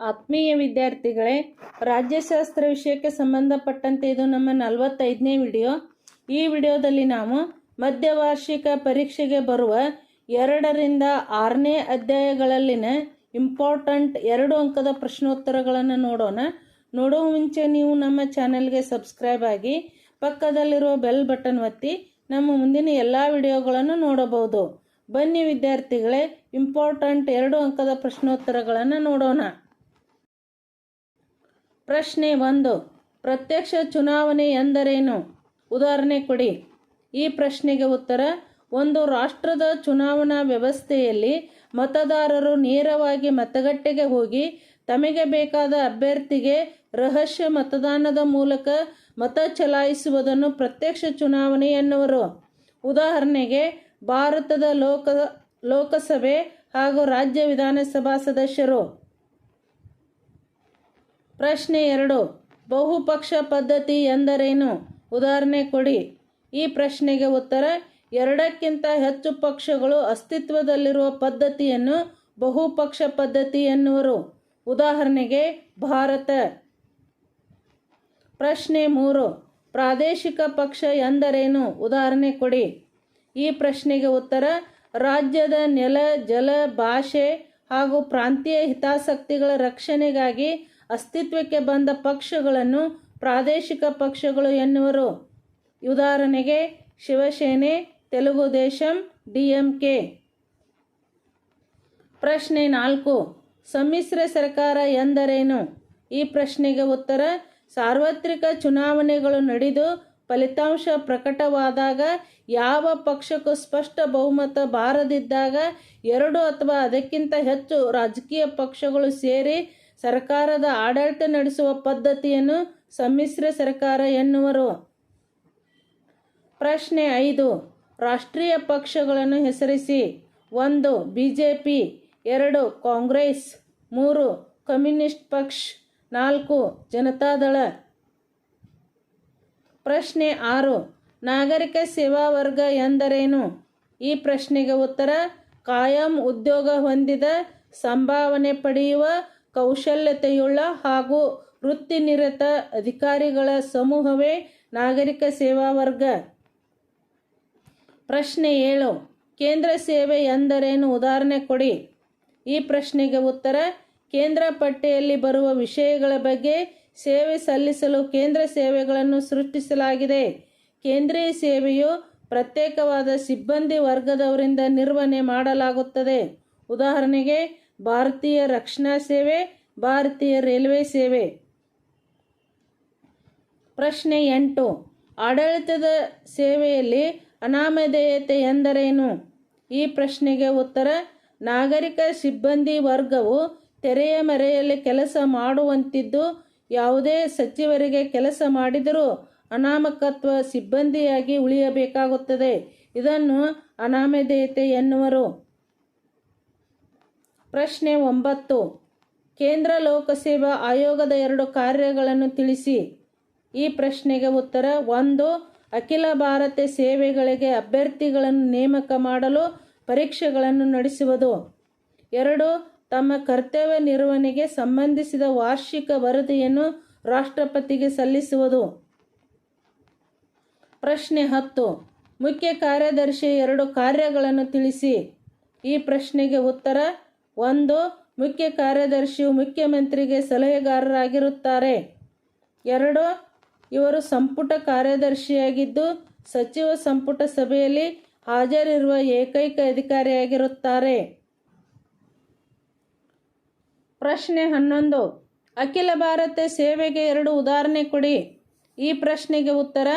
ಆತ್ಮೀಯ ವಿದ್ಯಾರ್ಥಿಗಳೇ, ರಾಜ್ಯಶಾಸ್ತ್ರ ವಿಷಯಕ್ಕೆ ಸಂಬಂಧಪಟ್ಟಂತೆ ಇದು ನಮ್ಮ ನಲವತ್ತೈದನೇ ವಿಡಿಯೋ. ಈ ವಿಡಿಯೋದಲ್ಲಿ ನಾವು ಮಧ್ಯವಾರ್ಷಿಕ ಪರೀಕ್ಷೆಗೆ ಬರುವ ಎರಡರಿಂದ ಆರನೇ ಅಧ್ಯಾಯಗಳಲ್ಲಿನ ಇಂಪಾರ್ಟೆಂಟ್ ಎರಡು ಅಂಕದ ಪ್ರಶ್ನೋತ್ತರಗಳನ್ನು ನೋಡೋಣ. ನೋಡೋ ಮುಂಚೆ ನೀವು ನಮ್ಮ ಚಾನೆಲ್ಗೆ ಸಬ್ಸ್ಕ್ರೈಬ್ ಆಗಿ ಪಕ್ಕದಲ್ಲಿರುವ ಬೆಲ್ ಬಟನ್ ಒತ್ತಿ ನಮ್ಮ ಮುಂದಿನ ಎಲ್ಲ ವಿಡಿಯೋಗಳನ್ನು ನೋಡಬಹುದು. ಬನ್ನಿ ವಿದ್ಯಾರ್ಥಿಗಳೇ, ಇಂಪಾರ್ಟೆಂಟ್ ಎರಡು ಅಂಕದ ಪ್ರಶ್ನೋತ್ತರಗಳನ್ನು ನೋಡೋಣ. ಪ್ರಶ್ನೆ ಒಂದು. ಪ್ರತ್ಯಕ್ಷ ಚುನಾವಣೆ ಎಂದರೇನು? ಉದಾಹರಣೆ ಕೊಡಿ. ಈ ಪ್ರಶ್ನೆಗೆ ಉತ್ತರ, ಒಂದು ರಾಷ್ಟ್ರದ ಚುನಾವಣಾ ವ್ಯವಸ್ಥೆಯಲ್ಲಿ ಮತದಾರರು ನೇರವಾಗಿ ಮತಗಟ್ಟೆಗೆ ಹೋಗಿ ತಮಗೆ ಬೇಕಾದ ಅಭ್ಯರ್ಥಿಗೆ ರಹಸ್ಯ ಮತದಾನದ ಮೂಲಕ ಮತ ಚಲಾಯಿಸುವುದನ್ನು ಪ್ರತ್ಯಕ್ಷ ಚುನಾವಣೆ ಎನ್ನುವರು. ಉದಾಹರಣೆಗೆ, ಭಾರತದ ಲೋಕ, ಲೋಕಸಭೆ ಹಾಗೂ ರಾಜ್ಯ ವಿಧಾನಸಭಾ ಸದಸ್ಯರು. ಪ್ರಶ್ನೆ ಎರಡು. ಬಹುಪಕ್ಷ ಪದ್ಧತಿ ಎಂದರೇನು? ಉದಾಹರಣೆ ಕೊಡಿ. ಈ ಪ್ರಶ್ನೆಗೆ ಉತ್ತರ, ಎರಡಕ್ಕಿಂತ ಹೆಚ್ಚು ಪಕ್ಷಗಳು ಅಸ್ತಿತ್ವದಲ್ಲಿರುವ ಪದ್ಧತಿಯನ್ನು ಬಹುಪಕ್ಷ ಪದ್ಧತಿ ಎನ್ನುವರು. ಉದಾಹರಣೆಗೆ, ಭಾರತ. ಪ್ರಶ್ನೆ ಮೂರು. ಪ್ರಾದೇಶಿಕ ಪಕ್ಷ ಎಂದರೇನು? ಉದಾಹರಣೆ ಕೊಡಿ. ಈ ಪ್ರಶ್ನೆಗೆ ಉತ್ತರ, ರಾಜ್ಯದ ನೆಲ, ಜಲ, ಭಾಷೆ ಹಾಗೂ ಪ್ರಾಂತೀಯ ಹಿತಾಸಕ್ತಿಗಳ ರಕ್ಷಣೆಗಾಗಿ ಅಸ್ತಿತ್ವಕ್ಕೆ ಬಂದ ಪಕ್ಷಗಳನ್ನು ಪ್ರಾದೇಶಿಕ ಪಕ್ಷಗಳು ಎನ್ನುವರು. ಉದಾಹರಣೆಗೆ, Shiv Sena, Telugu Desam D M K ಪ್ರಶ್ನೆ ನಾಲ್ಕು. ಸಮ್ಮಿಶ್ರ ಸರ್ಕಾರ ಎಂದರೇನು? ಈ ಪ್ರಶ್ನೆಗೆ ಉತ್ತರ, ಸಾರ್ವತ್ರಿಕ ಚುನಾವಣೆಗಳು ನಡೆದು ಫಲಿತಾಂಶ ಪ್ರಕಟವಾದಾಗ ಯಾವ ಪಕ್ಷಕ್ಕೂ ಸ್ಪಷ್ಟ ಬಹುಮತ ಬಾರದಿದ್ದಾಗ ಎರಡು ಅಥವಾ ಅದಕ್ಕಿಂತ ಹೆಚ್ಚು ರಾಜಕೀಯ ಪಕ್ಷಗಳು ಸೇರಿ ಸರ್ಕಾರದ ಆಡಳಿತ ನಡೆಸುವ ಪದ್ಧತಿಯನ್ನು ಸಮ್ಮಿಶ್ರ ಸರ್ಕಾರ ಎನ್ನುವರು. ಪ್ರಶ್ನೆ ಐದು, ರಾಷ್ಟ್ರೀಯ ಪಕ್ಷಗಳನ್ನು ಹೆಸರಿಸಿ. ಒಂದು ಬಿ ಜೆ ಪಿ ಎರಡು, ಕಾಂಗ್ರೆಸ್, ಮೂರು, ಕಮ್ಯುನಿಸ್ಟ್ ಪಕ್ಷ, ನಾಲ್ಕು, ಜನತಾದಳ. ಪ್ರಶ್ನೆ ಆರು, ನಾಗರಿಕ ಸೇವಾ ವರ್ಗ ಎಂದರೇನು? ಈ ಪ್ರಶ್ನೆಗೆ ಉತ್ತರ, ಕಾಯಂ ಉದ್ಯೋಗ ಹೊಂದಿದ, ಸಂಭಾವನೆ ಪಡೆಯುವ ಕೌಶಲ್ಯತೆಯುಳ್ಳ ಹಾಗೂ ವೃತ್ತಿನಿರತ ಅಧಿಕಾರಿಗಳ ಸಮೂಹವೇ ನಾಗರಿಕ ಸೇವಾ ವರ್ಗ. ಪ್ರಶ್ನೆ ಏಳು. ಕೇಂದ್ರ ಸೇವೆ ಎಂದರೇನು? ಉದಾಹರಣೆ ಕೊಡಿ. ಈ ಪ್ರಶ್ನೆಗೆ ಉತ್ತರ, ಕೇಂದ್ರ ಪಟ್ಟಿಯಲ್ಲಿ ಬರುವ ವಿಷಯಗಳ ಬಗ್ಗೆ ಸೇವೆ ಸಲ್ಲಿಸಲು ಕೇಂದ್ರ ಸೇವೆಗಳನ್ನು ಸೃಷ್ಟಿಸಲಾಗಿದೆ. ಕೇಂದ್ರೀಯ ಸೇವೆಯು ಪ್ರತ್ಯೇಕವಾದ ಸಿಬ್ಬಂದಿ ವರ್ಗದವರಿಂದ ನಿರ್ವಹಣೆ ಮಾಡಲಾಗುತ್ತದೆ. ಉದಾಹರಣೆಗೆ ಭಾರತೀಯ ರಕ್ಷಣಾ ಸೇವೆ, ಭಾರತೀಯ ರೈಲ್ವೆ ಸೇವೆ. ಪ್ರಶ್ನೆ ಎಂಟು, ಆಡಳಿತದ ಸೇವೆಯಲ್ಲಿ ಅನಾಮಧೇಯತೆ ಎಂದರೇನು ಈ ಪ್ರಶ್ನೆಗೆ ಉತ್ತರ, ನಾಗರಿಕ ಸಿಬ್ಬಂದಿ ವರ್ಗವು ತೆರೆಯ ಮರೆಯಲ್ಲಿ ಕೆಲಸ ಮಾಡುವಂತಿದ್ದು, ಯಾವುದೇ ಸಚಿವರಿಗೆ ಕೆಲಸ ಮಾಡಿದರೂ ಅನಾಮಕತ್ವ ಸಿಬ್ಬಂದಿಯಾಗಿ ಉಳಿಯಬೇಕಾಗುತ್ತದೆ. ಇದನ್ನು ಅನಾಮಧೇಯತೆ ಎನ್ನುವರು. ಪ್ರಶ್ನೆ ಒಂಬತ್ತು. ಕೇಂದ್ರ ಲೋಕಸೇವಾ ಆಯೋಗದ ಎರಡು ಕಾರ್ಯಗಳನ್ನು ತಿಳಿಸಿ. ಈ ಪ್ರಶ್ನೆಗೆ ಉತ್ತರ, ಒಂದು, ಅಖಿಲ ಭಾರತ ಸೇವೆಗಳಿಗೆ ಅಭ್ಯರ್ಥಿಗಳನ್ನು ನೇಮಕ ಮಾಡಲು ಪರೀಕ್ಷೆಗಳನ್ನು ನಡೆಸುವುದು. ಎರಡು, ತಮ್ಮ ಕರ್ತವ್ಯ ನಿರ್ವಹಣೆಗೆ ಸಂಬಂಧಿಸಿದ ವಾರ್ಷಿಕ ವರದಿಯನ್ನು ರಾಷ್ಟ್ರಪತಿಗೆ ಸಲ್ಲಿಸುವುದು. ಪ್ರಶ್ನೆ ಹತ್ತು. ಮುಖ್ಯ ಕಾರ್ಯದರ್ಶಿ ಎರಡು ಕಾರ್ಯಗಳನ್ನು ತಿಳಿಸಿ. ಈ ಪ್ರಶ್ನೆಗೆ ಉತ್ತರ ಒಂದು, ಮುಖ್ಯ ಕಾರ್ಯದರ್ಶಿಯು ಮುಖ್ಯಮಂತ್ರಿಗೆ ಸಲಹೆಗಾರರಾಗಿರುತ್ತಾರೆ. ಎರಡು, ಇವರು ಸಂಪುಟ ಕಾರ್ಯದರ್ಶಿಯಾಗಿದ್ದು, ಸಚಿವ ಸಂಪುಟ ಸಭೆಯಲ್ಲಿ ಹಾಜರಿರುವ ಏಕೈಕ ಅಧಿಕಾರಿಯಾಗಿರುತ್ತಾರೆ. ಪ್ರಶ್ನೆ ಹನ್ನೊಂದು, ಅಖಿಲ ಭಾರತ ಸೇವೆಗೆ ಎರಡು ಉದಾಹರಣೆ ಕೊಡಿ. ಈ ಪ್ರಶ್ನೆಗೆ ಉತ್ತರ,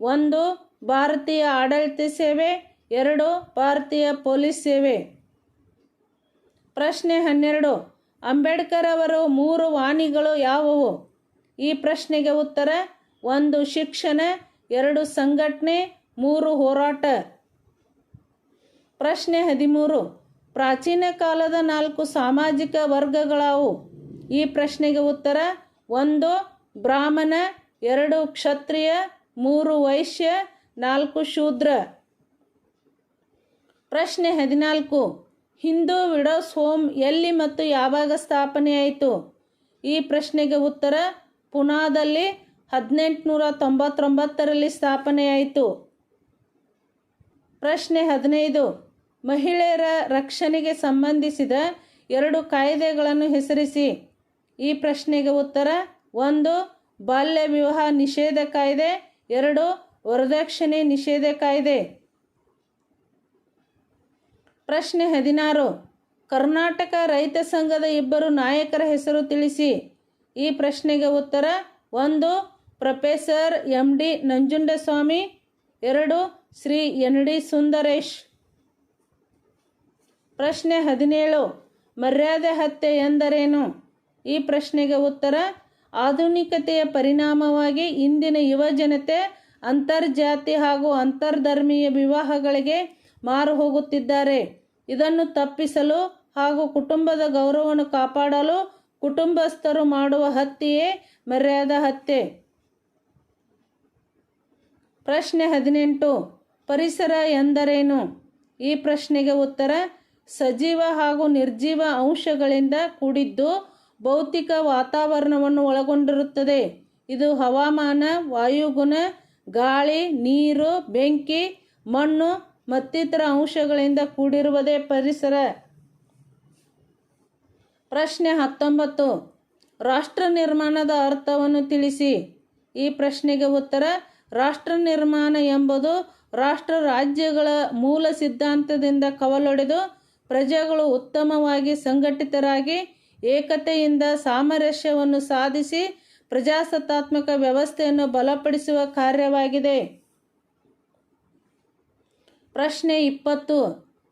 ಒಂದು, ಭಾರತೀಯ ಆಡಳಿತ ಸೇವೆ, ಎರಡು, ಭಾರತೀಯ ಪೊಲೀಸ್ ಸೇವೆ. ಪ್ರಶ್ನೆ ಹನ್ನೆರಡು. ಅಂಬೇಡ್ಕರ್ ಅವರು ಮೂರು ವಾಣಿಗಳು ಯಾವುವು? ಈ ಪ್ರಶ್ನೆಗೆ ಉತ್ತರ, ಒಂದು ಶಿಕ್ಷಣ, ಎರಡು ಸಂಘಟನೆ, ಮೂರು ಹೋರಾಟ. ಪ್ರಶ್ನೆ ಹದಿಮೂರು. ಪ್ರಾಚೀನ ಕಾಲದ ನಾಲ್ಕು ಸಾಮಾಜಿಕ ವರ್ಗಗಳಾವು? ಈ ಪ್ರಶ್ನೆಗೆ ಉತ್ತರ, ಒಂದು ಬ್ರಾಹ್ಮಣ, ಎರಡು ಕ್ಷತ್ರಿಯ, ಮೂರು ವೈಶ್ಯ, ನಾಲ್ಕು ಶೂದ್ರ. ಪ್ರಶ್ನೆ ಹದಿನಾಲ್ಕು. ಹಿಂದೂ ವಿಡೋಸ್ ಹೋಮ್ ಎಲ್ಲಿ ಮತ್ತು ಯಾವಾಗ ಸ್ಥಾಪನೆಯಾಯಿತು ಈ ಪ್ರಶ್ನೆಗೆ ಉತ್ತರ, ಪುನಾದಲ್ಲಿ ಹದಿನೆಂಟುನೂರ ತೊಂಬತ್ತೊಂಬತ್ತರಲ್ಲಿ ಸ್ಥಾಪನೆಯಾಯಿತು ಪ್ರಶ್ನೆ ಹದಿನೈದು, ಮಹಿಳೆಯರ ರಕ್ಷಣೆಗೆ ಸಂಬಂಧಿಸಿದ ಎರಡು ಕಾಯ್ದೆಗಳನ್ನು ಹೆಸರಿಸಿ. ಈ ಪ್ರಶ್ನೆಗೆ ಉತ್ತರ, ಒಂದು, ಬಾಲ್ಯ ವಿವಾಹ ನಿಷೇಧ ಕಾಯ್ದೆ, ಎರಡು, ವರದಕ್ಷಿಣೆ ನಿಷೇಧ ಕಾಯ್ದೆ. ಪ್ರಶ್ನೆ ಹದಿನಾರು. ಕರ್ನಾಟಕ ರೈತ ಸಂಘದ ಇಬ್ಬರು ನಾಯಕರ ಹೆಸರು ತಿಳಿಸಿ. ಈ ಪ್ರಶ್ನೆಗೆ ಉತ್ತರ, ಒಂದು, ಪ್ರೊಫೆಸರ್ ಎಂ ಡಿ ನಂಜುಂಡಸ್ವಾಮಿ, ಎರಡು, ಶ್ರೀ ಎನ್ ಡಿ ಸುಂದರೇಶ್. ಪ್ರಶ್ನೆ ಹದಿನೇಳು, ಮರ್ಯಾದೆ ಹತ್ಯೆ ಎಂದರೇನು? ಈ ಪ್ರಶ್ನೆಗೆ ಉತ್ತರ, ಆಧುನಿಕತೆಯ ಪರಿಣಾಮವಾಗಿ ಇಂದಿನ ಯುವ ಜನತೆ ಅಂತರ್ಜಾತಿ ಹಾಗೂ ಅಂತರ್ಧರ್ಮೀಯ ವಿವಾಹಗಳಿಗೆ ಮಾರು ಹೋಗುತ್ತಿದ್ದಾರೆ ಇದನ್ನು ತಪ್ಪಿಸಲು ಹಾಗೂ ಕುಟುಂಬದ ಗೌರವವನ್ನು ಕಾಪಾಡಲು ಕುಟುಂಬಸ್ಥರು ಮಾಡುವ ಹತ್ಯೆಯೇ ಮರ್ಯಾದ ಹತ್ಯೆ. ಪ್ರಶ್ನೆ ಹದಿನೆಂಟು. ಪರಿಸರ ಎಂದರೇನು? ಈ ಪ್ರಶ್ನೆಗೆ ಉತ್ತರ, ಸಜೀವ ಹಾಗೂ ನಿರ್ಜೀವ ಅಂಶಗಳಿಂದ ಕೂಡಿದ್ದು ಭೌತಿಕ ವಾತಾವರಣವನ್ನು ಒಳಗೊಂಡಿರುತ್ತದೆ. ಇದು ಹವಾಮಾನ, ವಾಯುಗುಣ, ಗಾಳಿ, ನೀರು, ಬೆಂಕಿ, ಮಣ್ಣು ಮತ್ತಿತರ ಅಂಶಗಳಿಂದ ಕೂಡಿರುವುದೇ ಪರಿಸರ. ಪ್ರಶ್ನೆ ಹತ್ತೊಂಬತ್ತು. ರಾಷ್ಟ್ರ ನಿರ್ಮಾಣದ ಅರ್ಥವನ್ನು ತಿಳಿಸಿ. ಈ ಪ್ರಶ್ನೆಗೆ ಉತ್ತರ, ರಾಷ್ಟ್ರ ನಿರ್ಮಾಣ ಎಂಬುದು ರಾಷ್ಟ್ರ ರಾಜ್ಯಗಳ ಮೂಲ ಸಿದ್ಧಾಂತದಿಂದ ಕವಲೊಡೆದು ಪ್ರಜೆಗಳು ಉತ್ತಮವಾಗಿ ಸಂಘಟಿತರಾಗಿ ಏಕತೆಯಿಂದ ಸಾಮರಸ್ಯವನ್ನು ಸಾಧಿಸಿ ಪ್ರಜಾಸತ್ತಾತ್ಮಕ ವ್ಯವಸ್ಥೆಯನ್ನು ಬಲಪಡಿಸುವ ಕಾರ್ಯವಾಗಿದೆ. ಪ್ರಶ್ನೆ ಇಪ್ಪತ್ತು.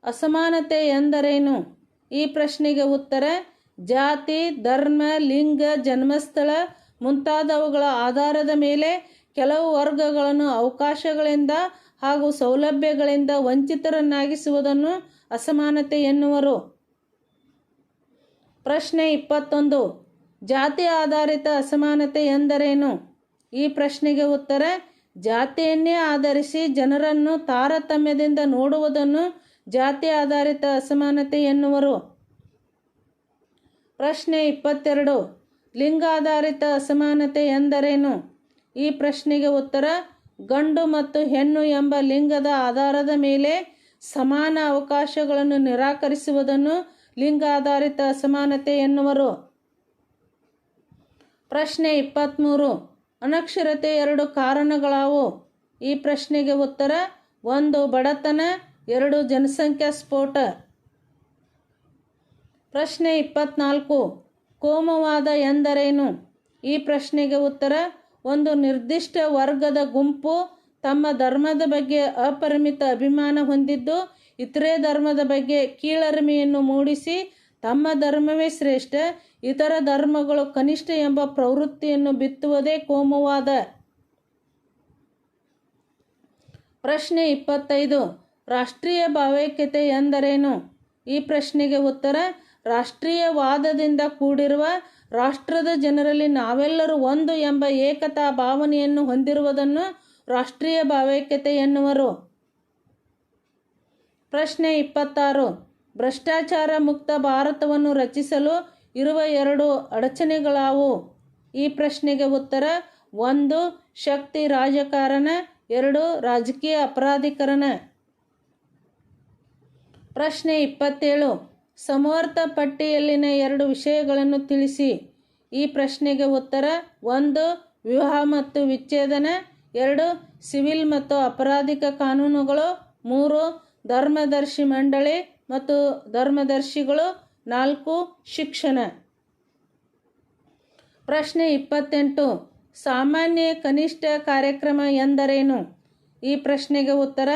ಅಸಮಾನತೆ ಎಂದರೇನು? ಈ ಪ್ರಶ್ನೆಗೆ ಉತ್ತರ, ಜಾತಿ, ಧರ್ಮ, ಲಿಂಗ, ಜನ್ಮಸ್ಥಳ ಮುಂತಾದವುಗಳ ಆಧಾರದ ಮೇಲೆ ಕೆಲವು ವರ್ಗಗಳನ್ನು ಅವಕಾಶಗಳಿಂದ ಹಾಗೂ ಸೌಲಭ್ಯಗಳಿಂದ ವಂಚಿತರನ್ನಾಗಿಸುವುದನ್ನು ಅಸಮಾನತೆ ಎನ್ನುವರು. ಪ್ರಶ್ನೆ ಇಪ್ಪತ್ತೊಂದು. ಜಾತಿ ಆಧಾರಿತ ಅಸಮಾನತೆ ಎಂದರೇನು? ಈ ಪ್ರಶ್ನೆಗೆ ಉತ್ತರ ಜಾತಿಯನ್ನೇ ಆಧರಿಸಿ ಜನರನ್ನು ತಾರತಮ್ಯದಿಂದ ನೋಡುವುದನ್ನು ಜಾತಿ ಆಧಾರಿತ ಅಸಮಾನತೆ ಎನ್ನುವರು. ಪ್ರಶ್ನೆ ಇಪ್ಪತ್ತೆರಡು, ಲಿಂಗಾಧಾರಿತ ಅಸಮಾನತೆ ಎಂದರೇನು? ಈ ಪ್ರಶ್ನೆಗೆ ಉತ್ತರ, ಗಂಡು ಮತ್ತು ಹೆಣ್ಣು ಎಂಬ ಲಿಂಗದ ಆಧಾರದ ಮೇಲೆ ಸಮಾನ ಅವಕಾಶಗಳನ್ನು ನಿರಾಕರಿಸುವುದನ್ನು ಲಿಂಗಾಧಾರಿತ ಅಸಮಾನತೆ ಎನ್ನುವರು. ಪ್ರಶ್ನೆ ಇಪ್ಪತ್ತ್ಮೂರು ಅನಕ್ಷರತೆ ಎರಡು ಕಾರಣಗಳಾವು. ಈ ಪ್ರಶ್ನೆಗೆ ಉತ್ತರ, ಒಂದು ಬಡತನ, ಎರಡು ಜನಸಂಖ್ಯಾ ಸ್ಫೋಟ. ಪ್ರಶ್ನೆ ಇಪ್ಪತ್ನಾಲ್ಕು, ಕೋಮವಾದ ಎಂದರೇನು? ಈ ಪ್ರಶ್ನೆಗೆ ಉತ್ತರ, ಒಂದು ನಿರ್ದಿಷ್ಟ ವರ್ಗದ ಗುಂಪು ತಮ್ಮ ಧರ್ಮದ ಬಗ್ಗೆ ಅಪರಿಮಿತ ಅಭಿಮಾನ ಹೊಂದಿದ್ದು, ಇತರೆ ಧರ್ಮದ ಬಗ್ಗೆ ಕೀಳರಿಮೆಯನ್ನು ಮೂಡಿಸಿ ತಮ್ಮ ಧರ್ಮವೇ ಶ್ರೇಷ್ಠ, ಇತರ ಧರ್ಮಗಳು ಕನಿಷ್ಠ ಎಂಬ ಪ್ರವೃತ್ತಿಯನ್ನು ಬಿತ್ತುವುದೇ ಕೋಮುವಾದ. ಪ್ರಶ್ನೆ ಇಪ್ಪತ್ತೈದು. ರಾಷ್ಟ್ರೀಯ ಭಾವೈಕ್ಯತೆ ಎಂದರೇನು? ಈ ಪ್ರಶ್ನೆಗೆ ಉತ್ತರ, ರಾಷ್ಟ್ರೀಯವಾದದಿಂದ ಕೂಡಿರುವ ರಾಷ್ಟ್ರದ ಜನರಲ್ಲಿ ನಾವೆಲ್ಲರೂ ಒಂದು ಎಂಬ ಏಕತಾ ಭಾವನೆಯನ್ನು ಹೊಂದಿರುವುದನ್ನು ರಾಷ್ಟ್ರೀಯ ಭಾವೈಕ್ಯತೆ ಎನ್ನುವರು. ಪ್ರಶ್ನೆ ಇಪ್ಪತ್ತಾರು. ಭ್ರಷ್ಟಾಚಾರ ಮುಕ್ತ ಭಾರತವನ್ನು ರಚಿಸಲು ಇರುವ ಎರಡು ಅಡಚಣೆಗಳಾವು? ಈ ಪ್ರಶ್ನೆಗೆ ಉತ್ತರ, ಒಂದು, ಶಕ್ತಿ ರಾಜಕಾರಣ, ಎರಡು, ರಾಜಕೀಯ ಅಪರಾಧೀಕರಣ. ಪ್ರಶ್ನೆ ಇಪ್ಪತ್ತೇಳು, ಸಮರ್ಥ ಪಟ್ಟಿಯಲ್ಲಿನ ಎರಡು ವಿಷಯಗಳನ್ನು ತಿಳಿಸಿ. ಈ ಪ್ರಶ್ನೆಗೆ ಉತ್ತರ, ಒಂದು, ವಿವಾಹ ಮತ್ತು ವಿಚ್ಛೇದನ, ಎರಡು, ಸಿವಿಲ್ ಮತ್ತು ಅಪರಾಧಿಕ ಕಾನೂನುಗಳು, ಮೂರು, ಧರ್ಮದರ್ಶಿ ಮಂಡಳಿ ಮತ್ತು ಧರ್ಮದರ್ಶಿಗಳು ನಾಲ್ಕು ಶಿಕ್ಷಣ. ಪ್ರಶ್ನೆ ಇಪ್ಪತ್ತೆಂಟು, ಸಾಮಾನ್ಯ ಕನಿಷ್ಠ ಕಾರ್ಯಕ್ರಮ ಎಂದರೇನು? ಈ ಪ್ರಶ್ನೆಗೆ ಉತ್ತರ,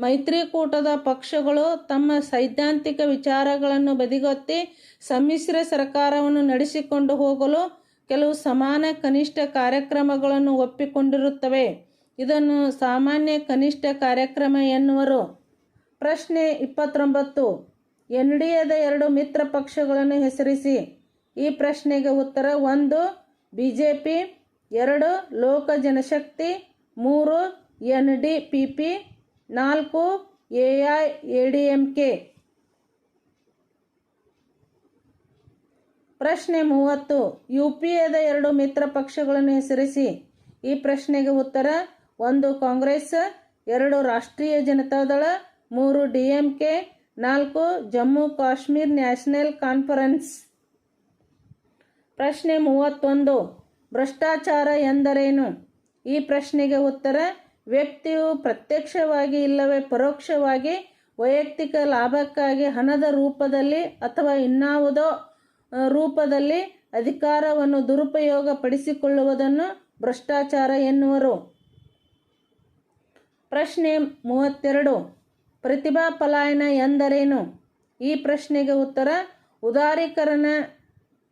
ಮೈತ್ರಿಕೂಟದ ಪಕ್ಷಗಳು ತಮ್ಮ ಸೈದ್ಧಾಂತಿಕ ವಿಚಾರಗಳನ್ನು ಬದಿಗೊತ್ತಿ ಸಮ್ಮಿಶ್ರ ಸರ್ಕಾರವನ್ನು ನಡೆಸಿಕೊಂಡು ಹೋಗಲು ಕೆಲವು ಸಮಾನ ಕನಿಷ್ಠ ಕಾರ್ಯಕ್ರಮಗಳನ್ನು ಒಪ್ಪಿಕೊಂಡಿರುತ್ತವೆ. ಇದನ್ನು ಸಾಮಾನ್ಯ ಕನಿಷ್ಠ ಕಾರ್ಯಕ್ರಮ ಎನ್ನುವರು. ಪ್ರಶ್ನೆ ಇಪ್ಪತ್ತೊಂಬತ್ತು. ಎನ್ ಡಿ ಎದ ಎರಡು ಮಿತ್ರ ಪಕ್ಷಗಳನ್ನು ಹೆಸರಿಸಿ. ಈ ಪ್ರಶ್ನೆಗೆ ಉತ್ತರ ಒಂದು ಬಿ ಜೆ ಪಿ ಎರಡು, ಲೋಕ ಜನಶಕ್ತಿ, ಮೂರು ಎನ್ ಡಿ ಪಿ ಪಿ ನಾಲ್ಕು A I A D M K ಪ್ರಶ್ನೆ ಮೂವತ್ತು ಯು ಪಿ ಎದ ಎರಡು ಮಿತ್ರ ಪಕ್ಷಗಳನ್ನು ಹೆಸರಿಸಿ. ಈ ಪ್ರಶ್ನೆಗೆ ಉತ್ತರ ಒಂದು, ಕಾಂಗ್ರೆಸ್, ಎರಡು, ರಾಷ್ಟ್ರೀಯ ಜನತಾದಳ ಮೂರು ಡಿ ಎಂ ಕೆ, ನಾಲ್ಕು ಜಮ್ಮು ಕಾಶ್ಮೀರ್ ನ್ಯಾಷನಲ್ ಕಾನ್ಫರೆನ್ಸ್. ಪ್ರಶ್ನೆ ಮೂವತ್ತೊಂದು, ಭ್ರಷ್ಟಾಚಾರ ಎಂದರೇನು? ಈ ಪ್ರಶ್ನೆಗೆ ಉತ್ತರ, ವ್ಯಕ್ತಿಯು ಪ್ರತ್ಯಕ್ಷವಾಗಿ ಇಲ್ಲವೇ ಪರೋಕ್ಷವಾಗಿ ವೈಯಕ್ತಿಕ ಲಾಭಕ್ಕಾಗಿ ಹಣದ ರೂಪದಲ್ಲಿ ಅಥವಾ ಇನ್ನಾವುದೋ ರೂಪದಲ್ಲಿ ಅಧಿಕಾರವನ್ನು ದುರುಪಯೋಗ ಪಡಿಸಿಕೊಳ್ಳುವುದನ್ನು ಭ್ರಷ್ಟಾಚಾರ ಎನ್ನುವರು. ಪ್ರಶ್ನೆ ಮೂವತ್ತೆರಡು ಪ್ರತಿಭಾ ಪಲಾಯನ ಎಂದರೇನು? ಈ ಪ್ರಶ್ನೆಗೆ ಉತ್ತರ, ಉದಾರೀಕರಣ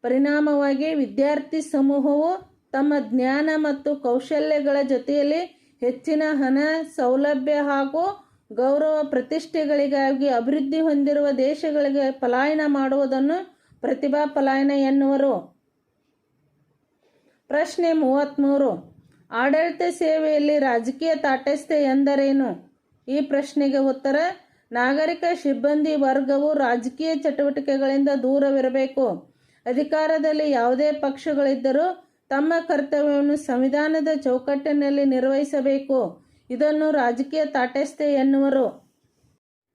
ಪರಿಣಾಮವಾಗಿ ವಿದ್ಯಾರ್ಥಿ ಸಮೂಹವು ತಮ್ಮ ಜ್ಞಾನ ಮತ್ತು ಕೌಶಲ್ಯಗಳ ಜೊತೆಯಲ್ಲಿ ಹೆಚ್ಚಿನ ಹಣ, ಸೌಲಭ್ಯ ಹಾಗೂ ಗೌರವ ಪ್ರತಿಷ್ಠೆಗಳಿಗಾಗಿ ಅಭಿವೃದ್ಧಿ ಹೊಂದಿರುವ ದೇಶಗಳಿಗೆ ಪಲಾಯನ ಮಾಡುವುದನ್ನು ಪ್ರತಿಭಾ ಪಲಾಯನ ಎನ್ನುವರು. ಪ್ರಶ್ನೆ ಮೂವತ್ತ್ಮೂರು ಆಡಳಿತ ಸೇವೆಯಲ್ಲಿ ರಾಜಕೀಯ ತಾಟಸ್ಥೆ ಎಂದರೇನು? ಈ ಪ್ರಶ್ನೆಗೆ ಉತ್ತರ, ನಾಗರಿಕ ಸಿಬ್ಬಂದಿ ವರ್ಗವು ರಾಜಕೀಯ ಚಟುವಟಿಕೆಗಳಿಂದ ದೂರವಿರಬೇಕು. ಅಧಿಕಾರದಲ್ಲಿ ಯಾವುದೇ ಪಕ್ಷಗಳಿದ್ದರೂ ತಮ್ಮ ಕರ್ತವ್ಯವನ್ನು ಸಂವಿಧಾನದ ಚೌಕಟ್ಟಿನಲ್ಲಿ ನಿರ್ವಹಿಸಬೇಕು. ಇದನ್ನು ರಾಜಕೀಯ ತಾಟಸ್ಥೆ ಎನ್ನುವರು.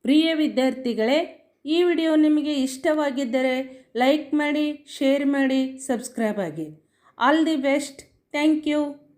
ಪ್ರಿಯ ವಿದ್ಯಾರ್ಥಿಗಳೇ, ಈ ವಿಡಿಯೋ ನಿಮಗೆ ಇಷ್ಟವಾಗಿದ್ದರೆ ಲೈಕ್ ಮಾಡಿ, ಶೇರ್ ಮಾಡಿ, ಸಬ್ಸ್ಕ್ರೈಬ್ ಆಗಿ. All the best. Thank you.